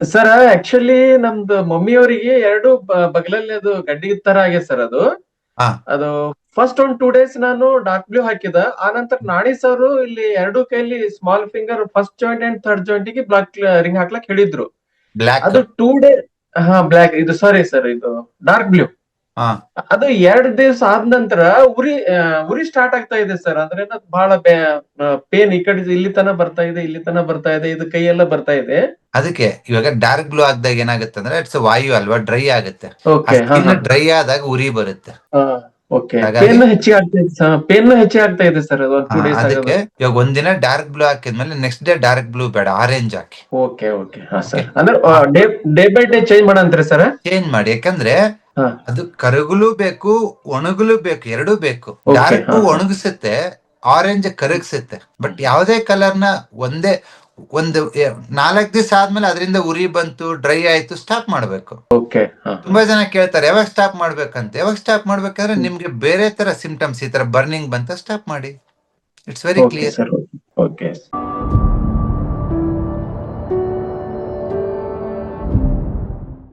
Sir actually ನಮ್ದು ಮಮ್ಮಿಯವರಿಗೆ ಎರಡು ಬ- ಬಗಲಲ್ಲಿ ಅದು ಗಡ್ಡಿ ತರ ಆಗಿದೆ ಸರ್ ಅದು. ಅದು ಫಸ್ಟ್ ಒಂದ್ ಟೂ ಡೇಸ್ ನಾನು ಡಾರ್ಕ್ ಬ್ಲೂ ಹಾಕಿದ. ಆ ನಂತರ ನಾಣಿ ಸರ್ ಇಲ್ಲಿ ಎರಡು ಕೈಲಿ small finger first joint and third ಜಾಯಿಂಟ್ಗೆ black ring ಹಾಕ್ಲಕ್ ಹೇಳಿದ್ರು. ಅದು ಟೂ ಡೇ ಹಾ ಬ್ಲಾಕ್ ಇದು ಸಾರಿ ಸರ್ ಇದು ಡಾರ್ಕ್ ಬ್ಲೂ ಅದು ಎರಡ್ ದಿವಸ ಆದ ನಂತರ ಉರಿ ಉರಿ ಸ್ಟಾರ್ಟ್ ಆಗ್ತಾ ಇದೆ ಸರ್ ಅಂದ್ರೆ ಅದು ಬಹಳ ಪೇನ್ ಈ ಕಡೆ ಇಲ್ಲಿ ತನ ಬರ್ತಾ ಇದೆ ಇಲ್ಲಿ ತನ ಬರ್ತಾ ಇದೆ ಇದು ಕೈಯೆಲ್ಲ ಬರ್ತಾ ಇದೆ. ಅದಕ್ಕೆ ಇವಾಗ ಡಾರ್ಕ್ ಬ್ಲೂ ಆಗದಾಗ ಏನಾಗುತ್ತೆ ಅಂದ್ರೆ ಇಟ್ಸ್ ವಾಯು ಅಲ್ವಾ ಡ್ರೈ ಆಗುತ್ತೆ. ಡ್ರೈ ಆದಾಗ ಉರಿ ಬರುತ್ತೆ. ಇವಾಗ ಒಂದಿನ ಡಾರ್ಕ್ ಬ್ಲೂ ಹಾಕಿದ್ಮೇಲೆ ನೆಕ್ಸ್ಟ್ ಡೇ ಡಾರ್ಕ್ ಬ್ಲೂ ಬೇಡ orange hockey. Okay okay day by day change ಮಾಡಂತ್ರಿ sir change ಮಾಡಿ ಯಾಕಂದ್ರೆ. ಅದು ಕರಗಲು ಬೇಕು ಒಣಗಲು ಬೇಕು ಎರಡೂ ಬೇಕು. ಡಾರ್ಕ್ ಒಣಗಿಸುತ್ತೆ ಆರೆಂಜ್ ಕರಗಿಸುತ್ತೆ. ಬಟ್ ಯಾವ್ದೇ ಕಲರ್ನ ಒಂದೇ ಒಂದು ನಾಲ್ಕ್ ದಿವಸ ಆದ್ಮೇಲೆ ಅದರಿಂದ ಉರಿ ಬಂತು ಡ್ರೈ ಆಯ್ತು ಸ್ಟಾಪ್ ಮಾಡ್ಬೇಕು. ಓಕೆ ತುಂಬಾ ಜನ ಕೇಳ್ತಾರೆ ಯಾವಾಗ ಸ್ಟಾಪ್ ಮಾಡ್ಬೇಕಂತ? ಯಾವಾಗ ಸ್ಟಾಪ್ ಮಾಡ್ಬೇಕಂದ್ರೆ ನಿಮ್ಗೆ ಬೇರೆ ತರ ಸಿಂಪ್ಟಮ್ಸ್ ಈ ತರ ಬರ್ನಿಂಗ್ ಬಂತ ಸ್ಟಾಪ್ ಮಾಡಿ. It's very okay clear